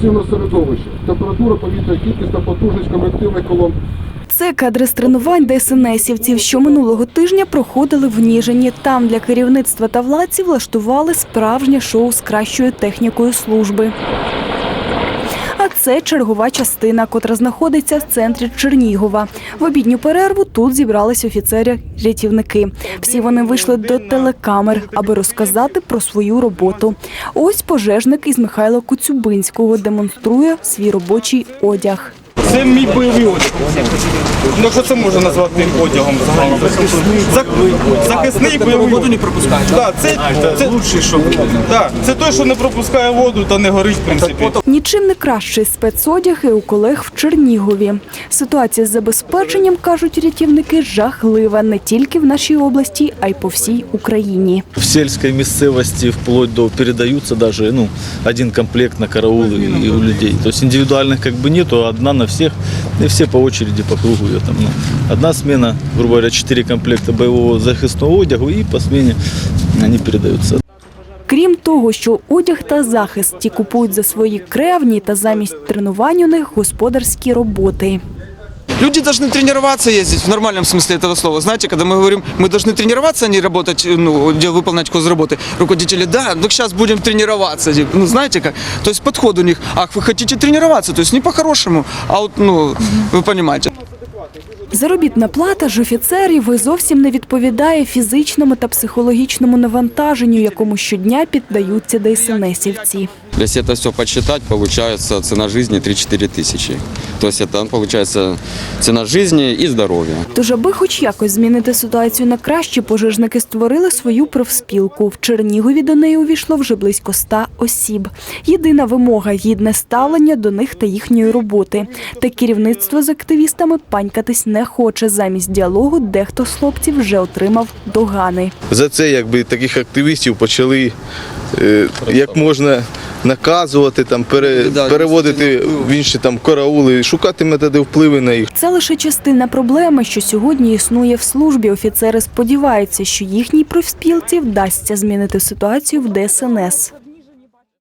Сильне середовище, температура повітря, кількість та потужність конвективних колон Це кадри з тренувань ДСНСівців, що минулого тижня проходили в Ніжині. Там для керівництва та владці влаштували справжнє шоу з кращою технікою служби. Це чергова частина, котра знаходиться в центрі Чернігова. В обідню перерву тут зібрались офіцери-рятівники. Всі вони вийшли до телекамер, аби розказати про свою роботу. Ось пожежник із Михайла Коцюбинського демонструє свій робочий одяг. Це мій бойовий одяг. Ну що це можна назвати одягом? Зах- Захисний бойовий воду не пропускає. Да, це, це, лучший, що це той, що не пропускає воду та не горить, в принципі. Нічим не кращий спецодяг і у колег в Чернігові. Ситуація з забезпеченням, кажуть рятівники, жахлива не тільки в нашій області, а й по всій Україні. в сельской местности вплоть до передаются даже ну, один комплект на караул и, и у людей. То есть индивидуальных как нету, а одна на всех, и все по очереди по кругу. ее Там, ну, одна смена, грубо говоря, 4 комплекта боевого захисного одягу и по смене они передаются. Крім того, що одяг та захист ті купують за свої кревні та замість тренувань у них господарські роботи. Люди должны тренироваться ездить в нормальном смысле этого слова. Знаете, когда мы говорим, мы должны тренироваться, а не работать, ну, де- выполнять хозработы. Руководители, да, ну сейчас будем тренироваться. типа, Ну, знаете как? То есть подход у них, ах, вы хотите тренироваться, то есть не по-хорошему, а вот, ну, вы понимаете. Заробітна плата ж офіцерів і зовсім не відповідає фізичному та психологічному навантаженню, якому щодня піддаються ДСНСівці. Если это все подсчитать, получается цена жизни 3-4 тысячи. То есть это получается цена жизни и здоровья. Тож, аби хоч якось змінити ситуацію на краще, пожежники створили свою профспілку. В Чернігові до неї увійшло вже близько ста осіб. Єдина вимога гідне ставлення до них та їхньої роботи. Та керівництво з активістами панькатись не хоче. Замість діалогу дехто з хлопців вже отримав догани. за це якби таких активістів почали е, як можна наказувати, там пере, переводити в інші там караули, шукати методи впливу на їх. Це лише частина проблеми, що сьогодні існує в службі. Офіцери сподіваються, що їхній профспілці вдасться змінити ситуацію в ДСНС.